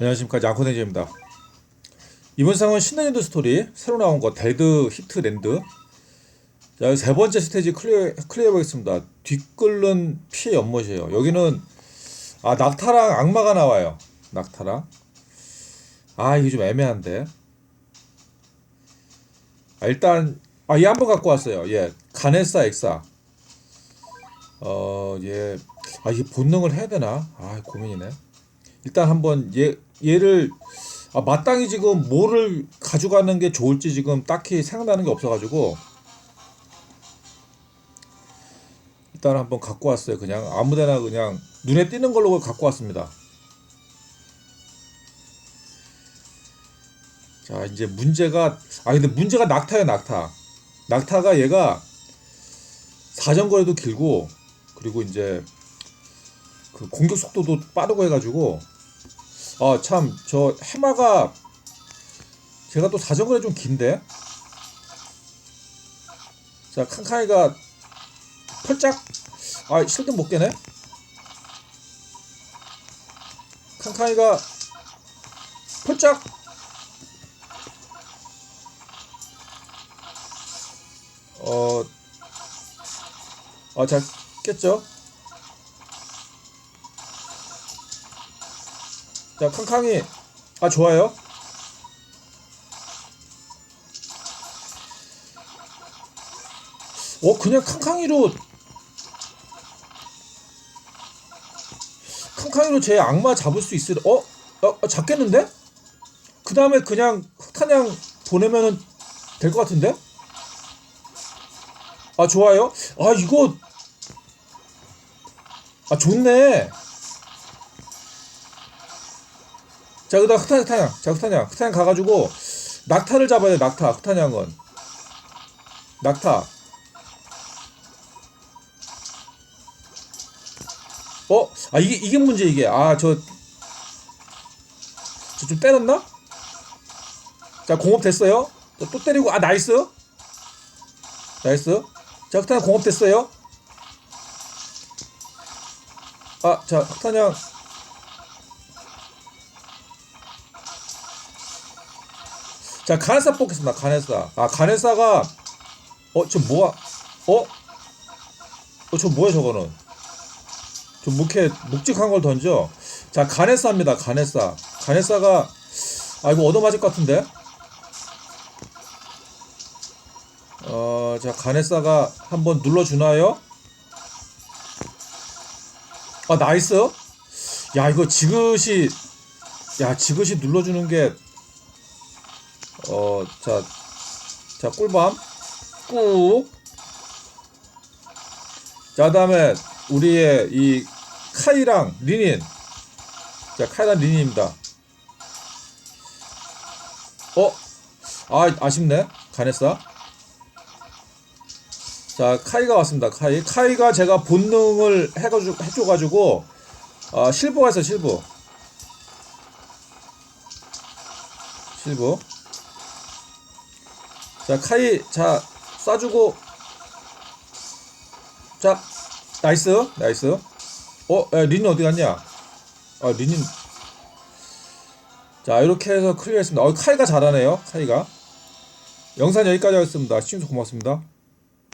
안녕하십니까 양코네즈입니다. 이번 상은 신난인도 스토리 새로 나온 거 데드 히트랜드 자, 세 번째 스테이지 클리어 클리어 보겠습니다. 뒷글은 피해 연못이에요. 여기는 아 낙타랑 악마가 나와요. 낙타랑 아 이게 좀 애매한데 아, 일단 아얘 한번 갖고 왔어요. 예 가네사 엑사 어얘아 이게 본능을 해야 되나 아 고민이네. 일단 한번 얘 얘를 아, 마땅히 지금 뭐를 가져가는 게 좋을지 지금 딱히 생각나는 게 없어가지고 일단 한번 갖고 왔어요. 그냥 아무데나 그냥 눈에 띄는 걸로 갖고 왔습니다. 자 이제 문제가 아 근데 문제가 낙타야 낙타. 낙타가 얘가 사정거리도 길고 그리고 이제 그 공격 속도도 빠르고 해가지고. 아 참 저 해마가 제가 또 사정거리 좀 긴데. 자 칸카이가 펄짝? 아 실드 못 깨네? 칸카이가 펄짝? 어아잘 깼죠 자 칸칸이 아 좋아요 어 그냥 칸칸이로 칸칸이로 제 악마 잡을 수 있을 어? 어, 어 잡겠는데? 그 다음에 그냥 흑탄양 보내면은 될 것 같은데? 아 좋아요 아 이거 아 좋네 자, 그 다음 흑탄, 흑탄양. 자, 흑탄양. 흑탄양 가가지고, 낙타를 잡아야 돼, 낙타. 흑탄양은. 낙타. 어? 아, 이게, 이게 문제, 이게. 아, 저, 저 좀 때렸나? 자, 공업 됐어요. 또, 또 때리고, 아, 나이스. 나이스. 자, 흑탄양 공업 됐어요. 아, 자, 흑탄양. 자 가네사 뽑겠습니다. 가네사. 아 가네사가 어 저 뭐야? 어? 어 저 뭐야 저거는? 좀 묵해 묵직한 걸 던져. 자 가네사입니다. 가네사. 가네사가 아 이거 얻어맞을 것 같은데? 어 자 가네사가 한번 눌러 주나요? 아 나이스. 야 이거 지그시 야 지그시 눌러 주는 게 어, 자, 자, 꿀밤. 꾹. 자, 다음에 우리의 이 카이랑 리닌. 자, 카이랑 리닌입니다. 어? 아, 아쉽네. 가네사. 자, 카이가 왔습니다. 카이. 카이가 제가 본능을 해줘가지고, 아, 실버가 있어, 실버. 실버. 자 카이 자 쏴주고. 자 나이스 나이스. 어 야, 린 어디 갔냐? 아 린인 자 이렇게 해서 클리어했습니다. 어 카이가 잘하네요 카이가. 영상 여기까지 하겠습니다. 시청해주셔서 고맙습니다